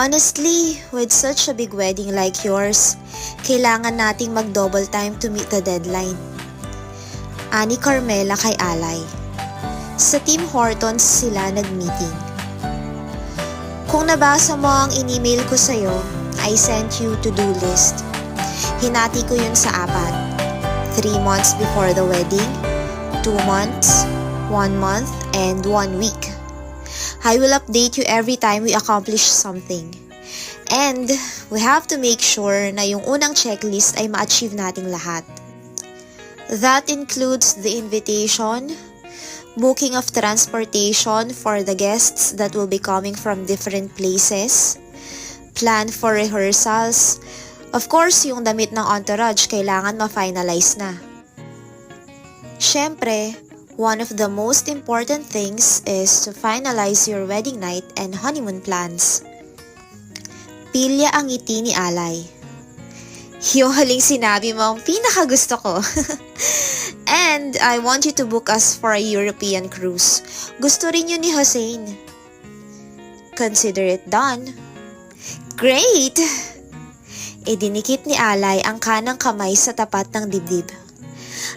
Honestly, with such a big wedding like yours, kailangan nating mag-double time to meet the deadline. Ani Carmela kay Alay. Sa Team Hortons sila nag-meeting. Kung nabasa mo ang in-email ko sa'yo, I sent you to-do list. Hinati ko yun sa apat. Three months before the wedding, two months, one month, and one week. I will update you every time we accomplish something. And we have to make sure na yung unang checklist ay ma-achieve nating lahat. That includes the invitation, booking of transportation for the guests that will be coming from different places, plan for rehearsals, of course yung damit ng entourage kailangan ma-finalize na. Siyempre, one of the most important things is to finalize your wedding night and honeymoon plans. Pilya ang ngiti ni Alay. Yung haling sinabi mo ang pinakagusto ko. and I want you to book us for a European cruise. Gusto rin yun ni Hussein. Consider it done. Great! Idinikit ni Alay ang kanang kamay sa tapat ng dibdib.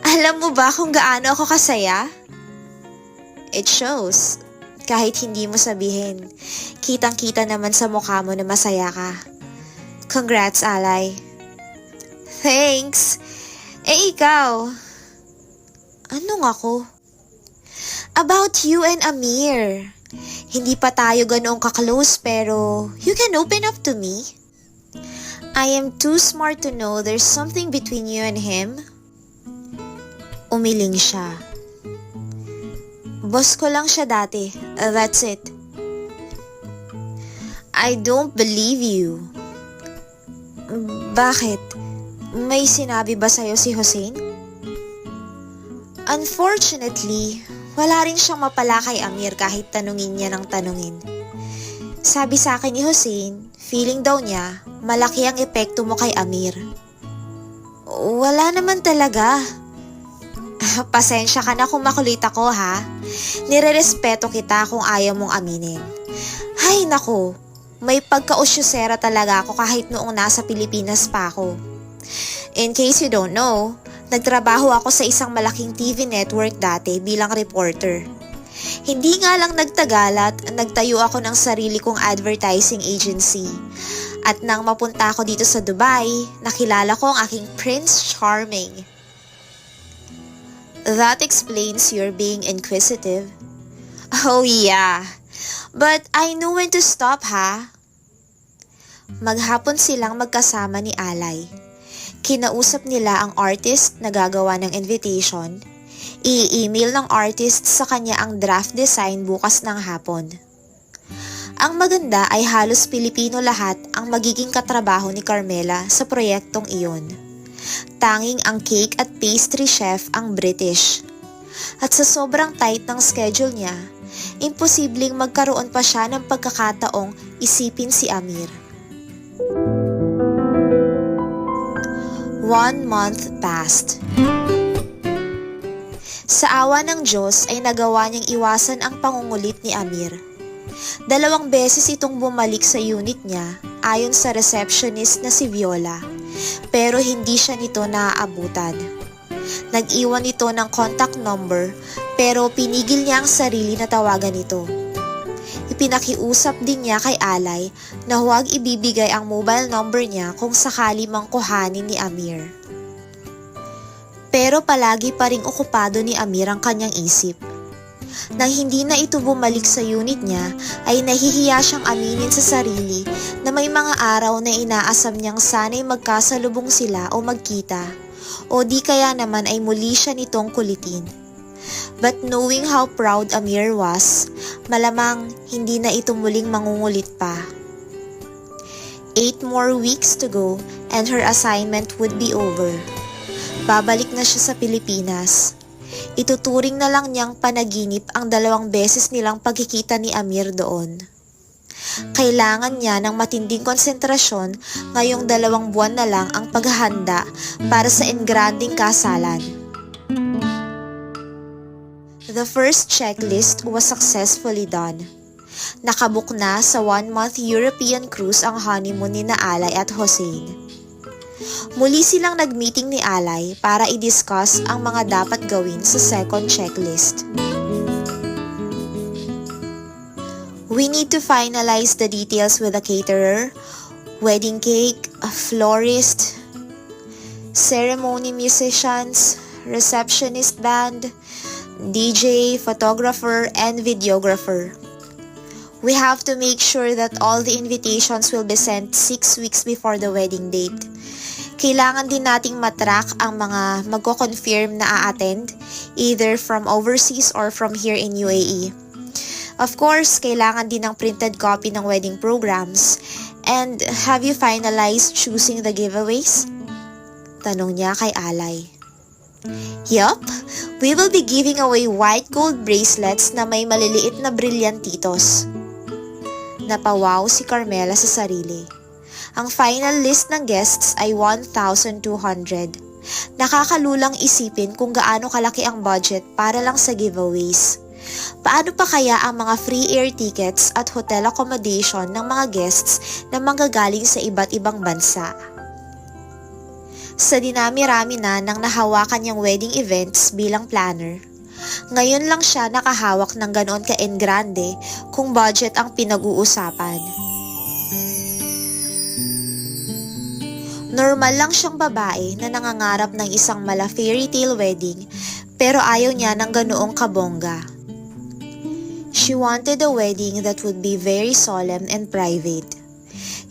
Alam mo ba kung gaano ako kasaya? It shows. Kahit hindi mo sabihin, kitang-kita naman sa mukha mo na masaya ka. Congrats, Alay. Thanks. Eh, ikaw? Anong ako? About you and Amir. Hindi pa tayo ganoong kaklose pero you can open up to me. I am too smart to know there's something between you and him. Umiling siya. Boss ko lang siya dati. Uh, that's it. I don't believe you. Bakit? May sinabi ba sa'yo si Hussein? Unfortunately, wala rin siyang mapala kay Amir kahit tanungin niya ng tanungin. Sabi sa akin ni Hussein, feeling daw niya, malaki ang epekto mo kay Amir. Wala naman talaga. Pasensya ka na kung makulit ako ha. Nirerespeto kita kung ayaw mong aminin. Hay nako, may pagka-usyusera talaga ako kahit noong nasa Pilipinas pa ako. In case you don't know, nagtrabaho ako sa isang malaking TV network dati bilang reporter. Hindi nga lang nagtagalat, nagtayo ako ng sarili kong advertising agency. At nang mapunta ako dito sa Dubai, nakilala ko ang aking Prince Charming. That explains your being inquisitive. Oh yeah, but I know when to stop ha. Maghapon silang magkasama ni Alay. Kinausap nila ang artist na gagawa ng invitation. I-email ng artist sa kanya ang draft design bukas ng hapon. Ang maganda ay halos Pilipino lahat ang magiging katrabaho ni Carmela sa proyektong iyon. Tanging ang cake at pastry chef ang British. At sa sobrang tight ng schedule niya, imposibleng magkaroon pa siya ng pagkakataong isipin si Amir. One month passed. Sa awa ng Diyos ay nagawa niyang iwasan ang pangungulit ni Amir. Dalawang beses itong bumalik sa unit niya ayon sa receptionist na si Viola, pero hindi siya nito naaabutan. Nag-iwan ito ng contact number pero pinigil niya ang sarili na tawagan ito. Ipinakiusap din niya kay Alay na huwag ibibigay ang mobile number niya kung sakali mang kuhanin ni Amir. Pero palagi pa ring okupado ni Amir ang kanyang isip. Nang hindi na ito bumalik sa unit niya, ay nahihiya siyang aminin sa sarili na may mga araw na inaasam niyang sana'y magkasalubong sila o magkita, o di kaya naman ay muli siya nitong kulitin. But knowing how proud Amir was, malamang hindi na ito muling mangungulit pa. Eight more weeks to go and her assignment would be over. Babalik na siya sa Pilipinas. Ituturing na lang niyang panaginip ang dalawang beses nilang pagkikita ni Amir doon. Kailangan niya ng matinding konsentrasyon ngayong dalawang buwan na lang ang paghahanda para sa engranding kasalan. The first checklist was successfully done. Nakabook na sa one-month European cruise ang honeymoon ni na Alay at Hossein. Muli silang nagmeeting ni Alay para i-discuss ang mga dapat gawin sa second checklist. We need to finalize the details with a caterer, wedding cake, a florist, ceremony musicians, receptionist band, DJ, photographer, and videographer. We have to make sure that all the invitations will be sent 6 weeks before the wedding date. Kailangan din nating matrack ang mga magko-confirm na a-attend, either from overseas or from here in UAE. Of course, kailangan din ng printed copy ng wedding programs. And have you finalized choosing the giveaways? Tanong niya kay Alay. Yup, we will be giving away white gold bracelets na may maliliit na brilyantitos. Napawaw si Carmela sa sarili. Ang final list ng guests ay 1,200. Nakakalulang isipin kung gaano kalaki ang budget para lang sa giveaways. Paano pa kaya ang mga free air tickets at hotel accommodation ng mga guests na manggagaling sa iba't ibang bansa? Sa dinami-rami na ng nahawakan niyang wedding events bilang planner, ngayon lang siya nakahawak ng ganoon ka en grande kung budget ang pinag-uusapan. Normal lang siyang babae na nangangarap ng isang mala fairy tale wedding pero ayaw niya ng ganoong kabongga. She wanted a wedding that would be very solemn and private.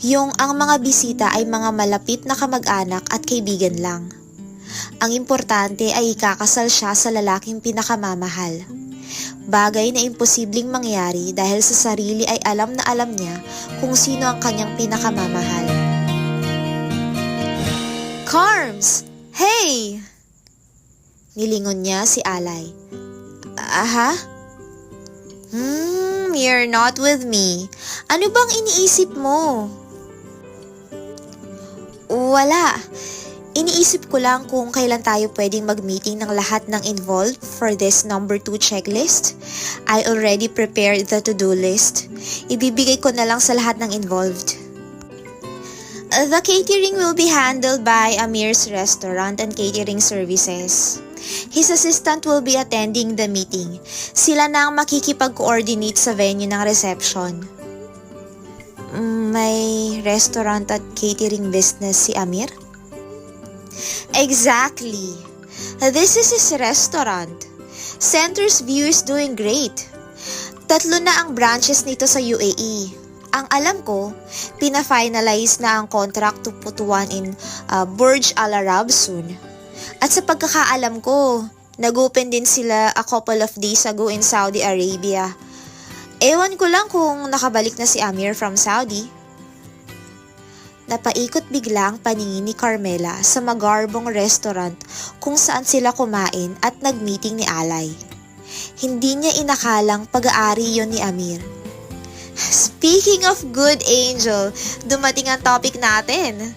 Yung ang mga bisita ay mga malapit na kamag-anak at kaibigan lang. Ang importante ay ikakasal siya sa lalaking pinakamamahal. Bagay na imposibleng mangyari dahil sa sarili ay alam na alam niya kung sino ang kanyang pinakamamahal. Carms! Hey! Nilingon niya si Alay. Aha? Hmm, you're not with me. Ano bang iniisip mo? Wala. Iniisip ko lang kung kailan tayo pwedeng mag-meeting ng lahat ng involved for this number 2 checklist. I already prepared the to-do list. Ibibigay ko na lang sa lahat ng involved. The catering will be handled by Amir's Restaurant and Catering Services. His assistant will be attending the meeting. Sila na ang makikipag-coordinate sa venue ng reception. Mm, May restaurant at catering business si Amir? Exactly. This is his restaurant. Center's View is doing great. Tatlo na ang branches nito sa UAE. Ang alam ko, pina-finalize na ang contract to put one in uh, Burj Al Arab soon. At sa pagkakaalam ko, nag-open din sila a couple of days ago in Saudi Arabia. Ewan ko lang kung nakabalik na si Amir from Saudi. Napaikot bigla ang paningin ni Carmela sa magarbong restaurant kung saan sila kumain at nagmeeting ni Alay. Hindi niya inakalang pag-aari yon ni Amir. Speaking of good angel, dumating ang topic natin.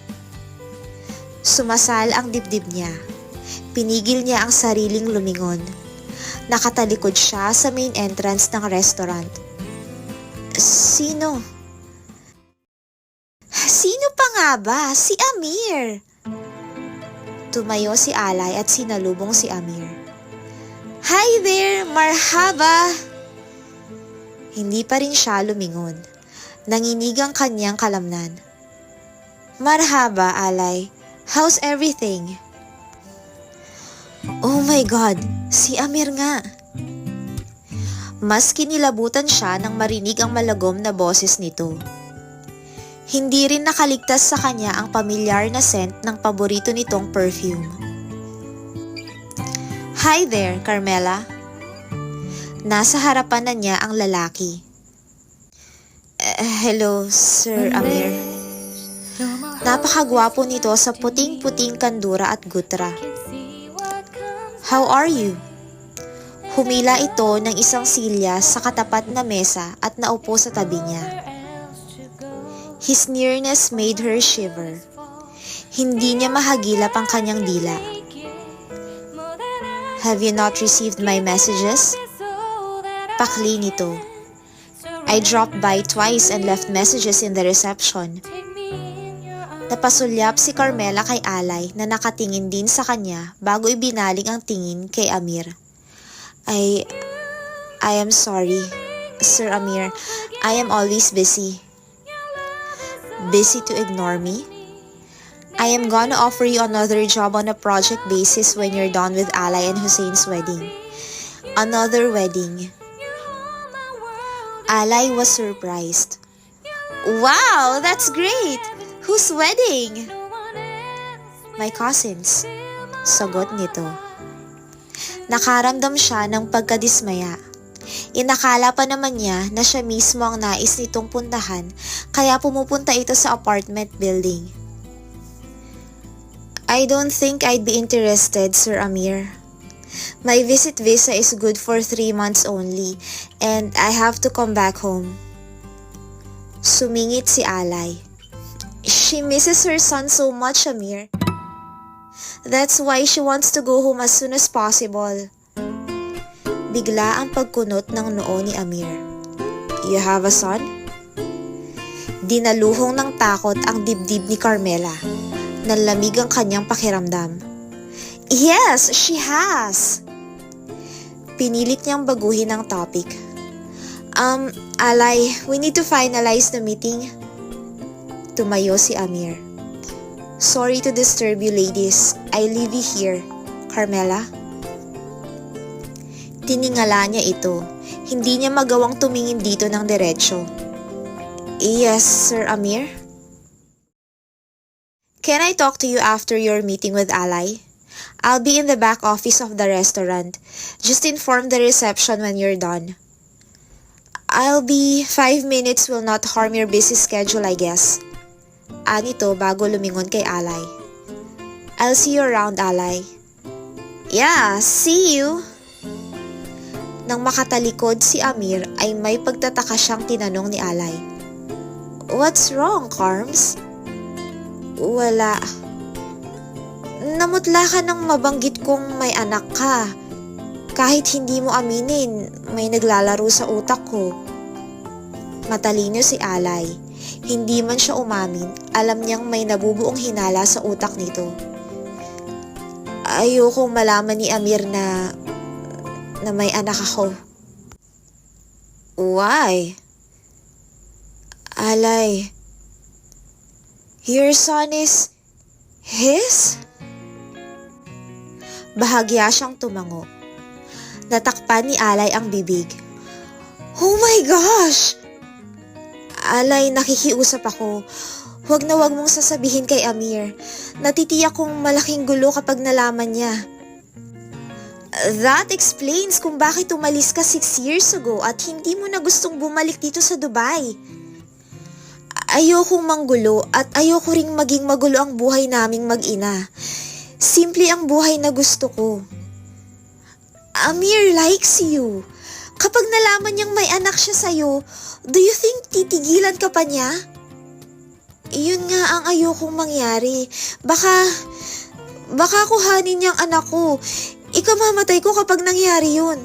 Sumasal ang dibdib niya. Pinigil niya ang sariling lumingon. Nakatalikod siya sa main entrance ng restaurant. Sino? Sino pa nga ba? Si Amir! Tumayo si Alay at sinalubong si Amir. Hi there! Marhaba! Hindi pa rin siya lumingon. Nanginig ang kanyang kalamnan. Marhaba, Alay. How's everything? Oh my God! Si Amir nga! Mas kinilabutan siya nang marinig ang malagom na boses nito. Hindi rin nakaligtas sa kanya ang pamilyar na scent ng paborito nitong perfume. Hi there, Carmela. Nasa harapan na niya ang lalaki. Eh, hello, Sir Amir. Napakagwapo nito sa puting-puting kandura at gutra. How are you? Humila ito ng isang silya sa katapat na mesa at naupo sa tabi niya. His nearness made her shiver. Hindi niya mahagilap ang kanyang dila. Have you not received my messages? Pakli nito. I dropped by twice and left messages in the reception. Napasulyap si Carmela kay Alay na nakatingin din sa kanya bago ibinaling ang tingin kay Amir. I... I am sorry, Sir Amir. I am always busy. Busy to ignore me? I am gonna offer you another job on a project basis when you're done with Alay and Hussein's wedding. Another wedding. Alay was surprised. Wow, that's great! Whose wedding? My cousin's. Sagot nito. Nakaramdam siya ng pagkadismaya. Inakala pa naman niya na siya mismo ang nais nitong puntahan kaya pumupunta ito sa apartment building. I don't think I'd be interested, Sir Amir. My visit visa is good for three months only and I have to come back home. Sumingit si Alay. She misses her son so much, Amir. That's why she wants to go home as soon as possible. Bigla ang pagkunot ng noo ni Amir. You have a son? Dinaluhong ng takot ang dibdib ni Carmela. Nanlamig ang kanyang pakiramdam. Yes, she has! Pinilit niyang baguhin ang topic. Um, Alay, we need to finalize the meeting. Tumayo si Amir. Sorry to disturb you ladies. I leave you here. Carmela? Tiningala niya ito. Hindi niya magawang tumingin dito ng diretsyo. Yes, Sir Amir? Can I talk to you after your meeting with Alay? I'll be in the back office of the restaurant. Just inform the reception when you're done. I'll be five minutes will not harm your busy schedule, I guess. Anito bago lumingon kay Alay. I'll see you around, Alay. Yeah, see you. Nang makatalikod si Amir ay may pagtataka siyang tinanong ni Alay. What's wrong, Carms? Wala. Namutla ka nang mabanggit kong may anak ka. Kahit hindi mo aminin, may naglalaro sa utak ko. Matalino si Alay. Hindi man siya umamin, alam niyang may nabubuong hinala sa utak nito. Ayokong malaman ni Amir na na may anak ako. Why? Alay, your son is his? Bahagya siyang tumango. Natakpan ni Alay ang bibig. Oh my gosh! Alay, nakikiusap ako. Huwag na huwag mong sasabihin kay Amir. Natitiyak kong malaking gulo kapag nalaman niya. That explains kung bakit umalis ka 6 years ago at hindi mo na gustong bumalik dito sa Dubai. Ayokong manggulo at ayoko ring maging magulo ang buhay naming mag-ina. Simple ang buhay na gusto ko. Amir likes you. Kapag nalaman niyang may anak siya sa'yo, do you think titigilan ka pa niya? Iyon nga ang ayokong mangyari. Baka, baka kuhanin niyang anak ko. Ikamamatay ko kapag nangyari yun.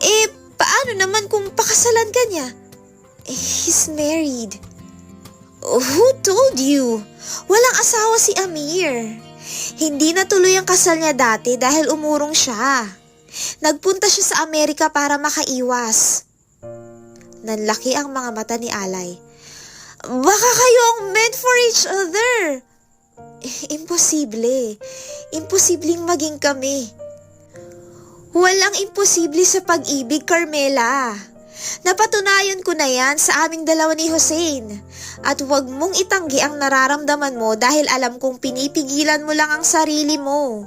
Eh, paano naman kung pakasalan ka niya? He's married. Who told you? Walang asawa si Amir. Hindi natuloy ang kasal niya dati dahil umurong siya. Nagpunta siya sa Amerika para makaiwas. Nanlaki ang mga mata ni Alay. Baka kayong meant for each other. Imposible. Imposibleng maging kami. Walang imposible sa pag-ibig, Carmela. Napatunayan ko na yan sa aming dalawa ni Hussein. At huwag mong itanggi ang nararamdaman mo dahil alam kong pinipigilan mo lang ang sarili mo.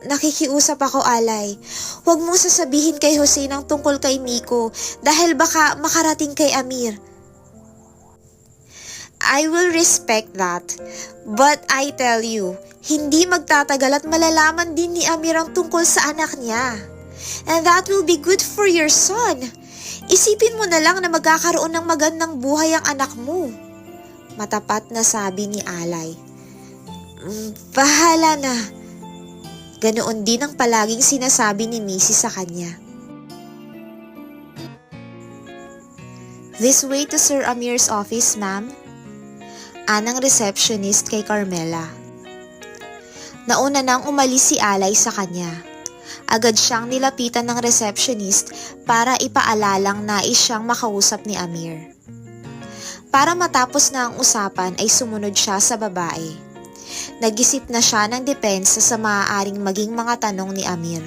Nakikiusap ako, Alay. Huwag mong sasabihin kay Hussein ang tungkol kay Miko dahil baka makarating kay Amir. I will respect that. But I tell you, hindi magtatagal at malalaman din ni Amir ang tungkol sa anak niya. And that will be good for your son. Isipin mo na lang na magkakaroon ng magandang buhay ang anak mo. Matapat na sabi ni Alay. "Mm, Bahala na. Ganoon din ang palaging sinasabi ni Missy sa kanya. This way to Sir Amir's office, ma'am. Anang receptionist kay Carmela. Nauna nang umalis si Alay sa kanya. Agad siyang nilapitan ng receptionist para ipaalalang nais siyang makausap ni Amir. Para matapos na ang usapan ay sumunod siya sa babae. Nag-isip na siya ng depensa sa maaaring maging mga tanong ni Amir.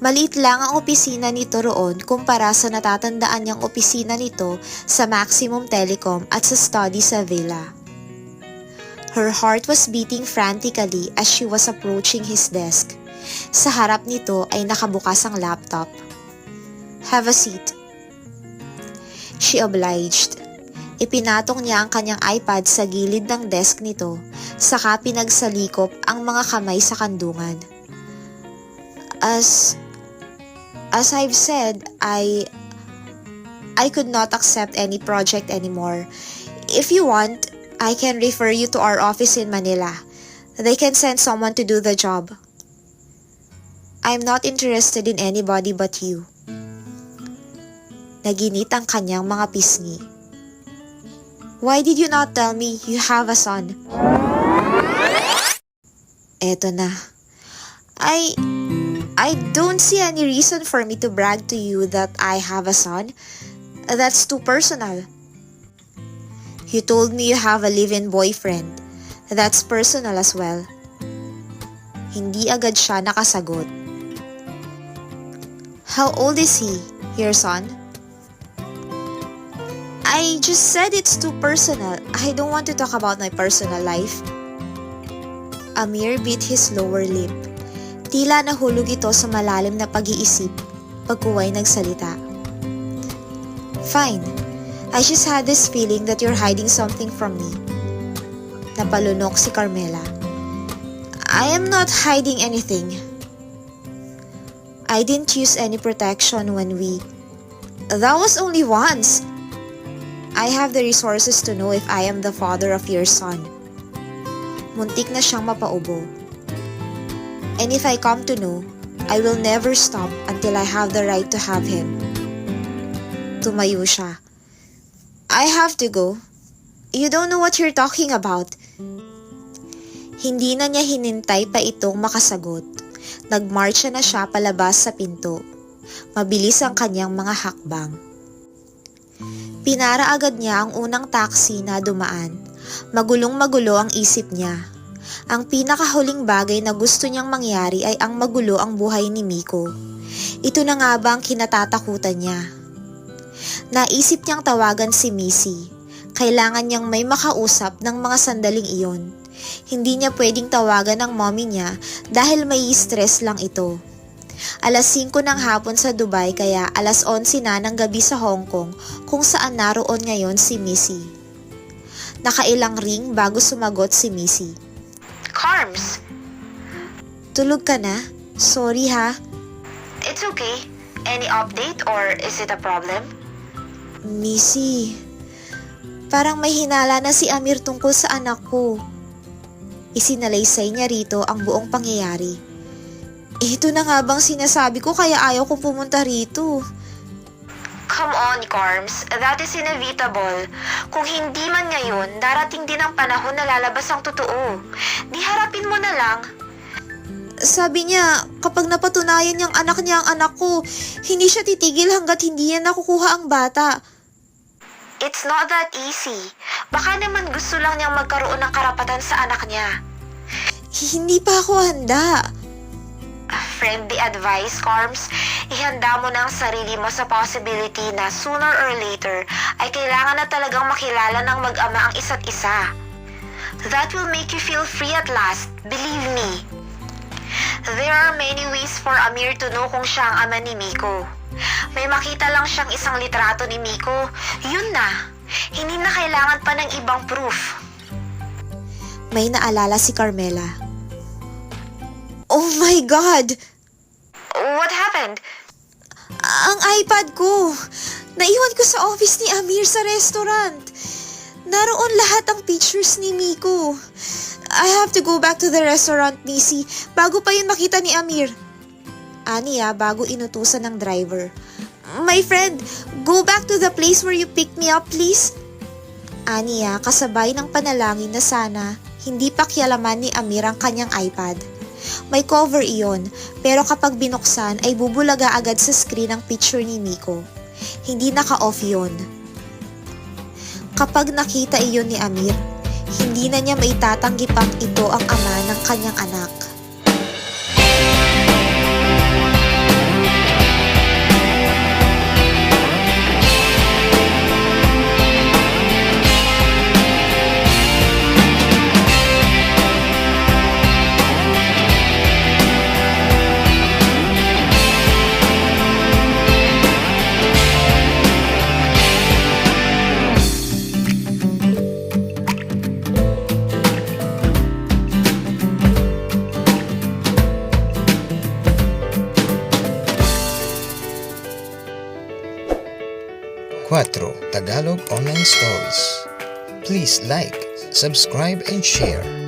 Maliit lang ang opisina nito roon kumpara sa natatandaan niyang opisina nito sa Maximum Telecom at sa study sa villa. Her heart was beating frantically as she was approaching his desk. Sa harap nito ay nakabukas ang laptop. Have a seat. She obliged. Ipinatong niya ang kanyang iPad sa gilid ng desk nito, saka pinagsalikop ang mga kamay sa kandungan. As as I've said, I I could not accept any project anymore. If you want, I can refer you to our office in Manila. They can send someone to do the job. I'm not interested in anybody but you. Naginit ang kanyang mga pisngi. Why did you not tell me you have a son? Eto na. I I don't see any reason for me to brag to you that I have a son. That's too personal. You told me you have a live-in boyfriend. That's personal as well. Hindi agad siya nakasagot. How old is he, your son? I just said it's too personal. I don't want to talk about my personal life. Amir bit his lower lip. Tila nahulog ito sa malalim na pag-iisip pagkuway nagsalita. Fine. I just had this feeling that you're hiding something from me. Napalunok si Carmela. I am not hiding anything. I didn't use any protection when we... That was only once. I have the resources to know if I am the father of your son. Muntik na siyang mapaubo. And if I come to know, I will never stop until I have the right to have him. Tumayo siya. I have to go. You don't know what you're talking about. Hindi na niya hinintay pa itong makasagot. Nagmarcha na siya palabas sa pinto. Mabilis ang kanyang mga hakbang. Pinara agad niya ang unang taxi na dumaan. Magulong magulo ang isip niya. Ang pinakahuling bagay na gusto niyang mangyari ay ang magulo ang buhay ni Miko. Ito na nga ba ang kinatatakutan niya? Naisip niyang tawagan si Missy. Kailangan niyang may makausap ng mga sandaling iyon. Hindi niya pwedeng tawagan ng mommy niya dahil may stress lang ito. Alas 5 ng hapon sa Dubai kaya alas 11 na ng gabi sa Hong Kong kung saan naroon ngayon si Missy. Nakailang ring bago sumagot si Missy. Carms! Tulog ka na? Sorry ha. It's okay. Any update or is it a problem? Missy, parang may hinala na si Amir tungkol sa anak ko. Isinalaysay niya rito ang buong pangyayari. Ito na nga bang sinasabi ko kaya ayaw kong pumunta rito. Come on, Carms. That is inevitable. Kung hindi man ngayon, darating din ang panahon na lalabas ang totoo. Di harapin mo na lang. Sabi niya, kapag napatunayan niyang anak niya ang anak ko, hindi siya titigil hanggat hindi niya nakukuha ang bata. It's not that easy. Baka naman gusto lang niyang magkaroon ng karapatan sa anak niya. Hindi pa ako handa. Friendly advice, Carms. Ihanda mo na ang sarili mo sa possibility na sooner or later ay kailangan na talagang makilala ng mag-ama ang isa't isa. That will make you feel free at last, believe me. There are many ways for Amir to know kung siya ang ama ni Miko. May makita lang siyang isang litrato ni Miko, yun na. Hindi na kailangan pa ng ibang proof. May naalala si Carmela. Oh my God! What happened? Ang iPad ko! Naiwan ko sa office ni Amir sa restaurant. Naroon lahat ang pictures ni Miko. I have to go back to the restaurant, Missy, bago pa yun makita ni Amir. Aniya bago inutusan ng driver. My friend, go back to the place where you picked me up, please. Aniya, kasabay ng panalangin na sana, hindi pa kialaman ni Amir ang kanyang iPad. May cover iyon, pero kapag binuksan ay bubulaga agad sa screen ang picture ni Miko. Hindi naka-off yun. Kapag nakita iyon ni Amir, hindi na niya maitatanggi pang ito ang ama ng kanyang anak. Subscribe, and share.